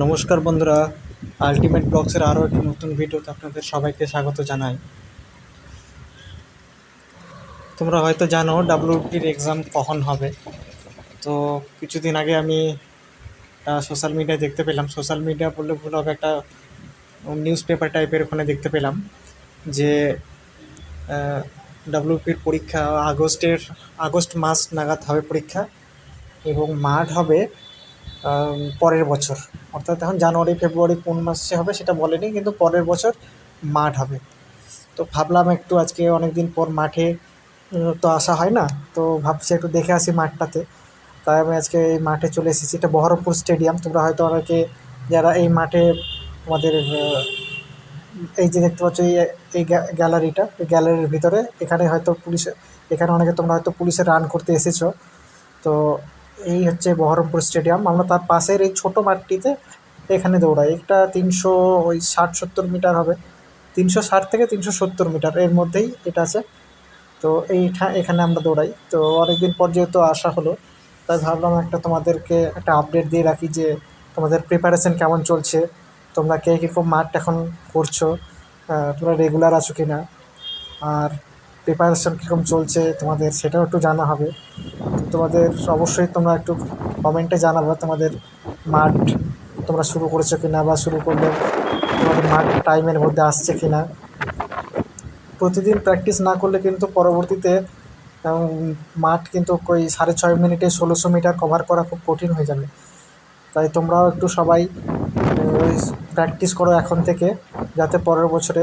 নমস্কার বন্ধুরা আলটিমেট ব্লগসের আরও একটি নতুন ভিডিওতে আপনাদের সবাইকে স্বাগত জানাই। তোমরা হয়তো জানো ডাব্লিউপির এক্সাম কখন হবে। তো কিছুদিন আগে আমি সোশ্যাল মিডিয়ায় দেখতে পেলাম। সোশ্যাল মিডিয়া বললে ভুল হবে, একটা নিউজ পেপার টাইপের ওখানে দেখতে পেলাম যে ডাব্লিউপির পরীক্ষা আগস্টের, আগস্ট মাস নাগাদ হবে পরীক্ষা এবং মাঠ হবে পরের বছর। অর্থাৎ এখন জানুয়ারি ফেব্রুয়ারি কোন মাসে হবে সেটা বলেনি কিন্তু পরের বছর মাঠ হবে। তো ভাবলাম একটু আজকে অনেক দিন পর মাঠে তো আসা হয় না তো ভাবছি একটু দেখে আসি মাঠটাতে। তাই আমি আজকে এই মাঠে চলে এসেছি। এটা বহরমপুর স্টেডিয়াম। তোমরা হয়তো অনেকে যারা এই মাঠে তোমাদের আহ, এই যে দেখতে পাচ্ছ এই এই গ্যা- গ্যালারিটা এই গ্যালারির ভিতরে এখানে হয়তো পুলিশে এখানে অনেকে তোমরা হয়তো পুলিশে রান করতে এসেছ। তো এই হচ্ছে বহরমপুর স্টেডিয়াম। আমরা তার পাশের এই ছোটো মাঠটিতে এখানে দৌড়াই। একটা তিনশো ওই ষাট সত্তর মিটার হবে। তিনশো ষাট থেকে তিনশো সত্তর মিটার এর মধ্যেই এটা আছে। তো এইটা এখানে আমরা দৌড়াই। তো অনেকদিন পর যেহেতু আসা হলো, তাই ভাবলাম একটা তোমাদেরকে একটা আপডেট দিয়ে রাখি যে তোমাদের প্রিপারেশন কেমন চলছে, তোমরা কে কীরকম মাঠ এখন করছ তোমরা রেগুলার আছো কি না আর প্রিপারেশন কীরকম চলছে তোমাদের সেটাও একটু জানা হবে। তোমাদের অবশ্যই তোমরা একটু কমেন্টে জানাবে তোমাদের মাঠ তোমরা শুরু করেছ কি না বা শুরু করলে তোমাদের মাঠ টাইমের মধ্যে আসছে কি না প্রতিদিন প্র্যাকটিস না করলে কিন্তু পরবর্তীতে মাঠ কিন্তু ওই সাড়ে ছয় মিনিটে ষোলোশো মিটার কভার করা খুব কঠিন হয়ে যাবে। তাই তোমরাও একটু সবাই প্র্যাকটিস করো এখন থেকে, যাতে পরের বছরে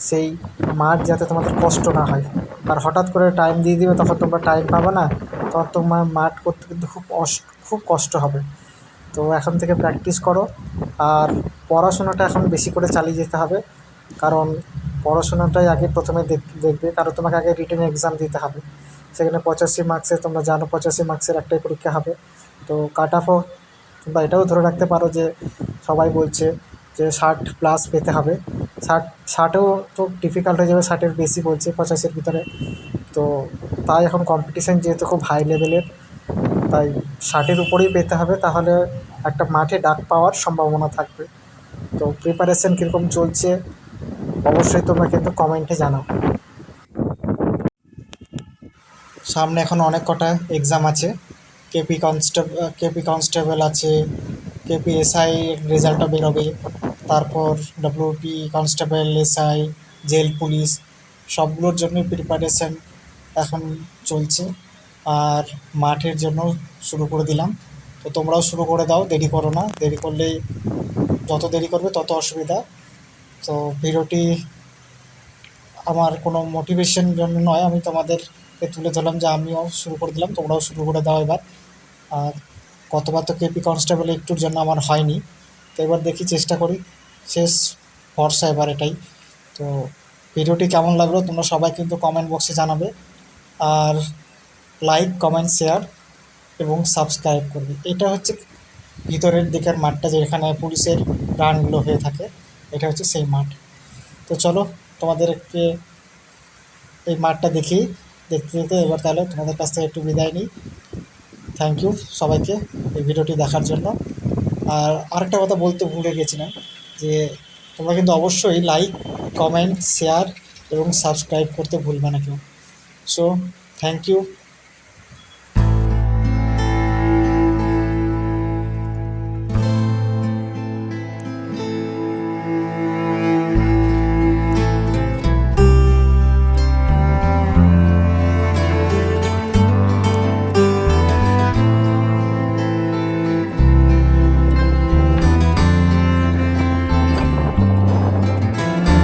সেই মাঠ যাতে তোমাদের কষ্ট না হয়। আর হঠাৎ করে টাইম দিয়ে দিবে, তখন তোমরা টাইম পাবে না। তখন তোমার মাঠ করতে কিন্তু খুব খুব কষ্ট হবে। তো এখন থেকে প্র্যাকটিস করো। আর পড়াশোনাটা এখন বেশি করে চালিয়ে যেতে হবে। কারণ পড়াশোনাটাই আগে প্রথমে দেখ- দেখবে। কারণ তোমাকে আগে রিটার্ন এক্সাম দিতে হবে। সেখানে পঁচাশি মার্কসের তোমরা জানো পঁচাশি মার্কসের একটাই পরীক্ষা হবে। তো কাট অফও তোমরা এটাও ধরে রাখতে পারো যে সবাই বলছে যে ষাট প্লাস পেতে হবে। ষাট, ষাটেও তো ডিফিকাল্ট হয়ে যাবে, ষাটের বেশি বলছে, পঁচাশির ভিতরে। তো তাই এখন কম্পিটিশান যেহেতু খুব হাই লেভেলের তাই ষাটের উপরেই পেতে হবে, তাহলে একটা মাঠে ডাক পাওয়ার সম্ভাবনা থাকবে। তো প্রিপারেশন কীরকম চলছে, অবশ্যই তোমরা কিন্তু কমেন্টে জানাও। সামনে এখন অনেক কটা এক্সাম আছে। কেপি কনস্টেবল কেপি কনস্টেবল আছে কেপি এসআই রেজাল্টটা বেরোবে। তারপর WP constable SI jail police সবগুলোর জন্যই প্রিপারেশন এখন চলছে। আর মাঠের জন্য শুরু করে দিলাম। তো তোমরাও শুরু করে দাও, দেরি করো না। দেরি করলেই যত দেরি করবে তত অসুবিধা। তো ভিডিওটি আমার কোনো মোটিভেশন জন্য নয়, আমি তোমাদেরকে তুলে ধরলাম যে আমিও শুরু করে দিলাম, তোমরাও শুরু করে দাও এবার। আর গতবার তো কেপি কনস্টেবল একটুর জন্য আমার হয়নি। তো এবার দেখি, চেষ্টা করি। শেষ ভরসা এবার এটাই। তো ভিডিওটি কেমন লাগল তোমরা সবাই কিন্তু কমেন্ট বক্সে জানাবে। আর লাইক কমেন্ট শেয়ার এবং সাবস্ক্রাইব করবে। এটা হচ্ছে ভিতরের দিকের মাঠটা যেখানে পুলিশের রানগুলো হয়ে থাকে। এটা হচ্ছে সেই মাঠ। তো চলো তোমাদেরকে এই মাঠটা দেখি। দেখতে দেখতে এবার তাহলে তোমাদের কাছ থেকে একটু বিদায় নিই। থ্যাংক ইউ সবাইকে এই ভিডিওটি দেখার জন্য। আর আরেকটা কথা বলতে ভুলে গেছিলাম। যে তোমরা কিন্তু অবশ্যই লাইক কমেন্ট শেয়ার এবং সাবস্ক্রাইব করতে ভুলবে না কেউ। So thank you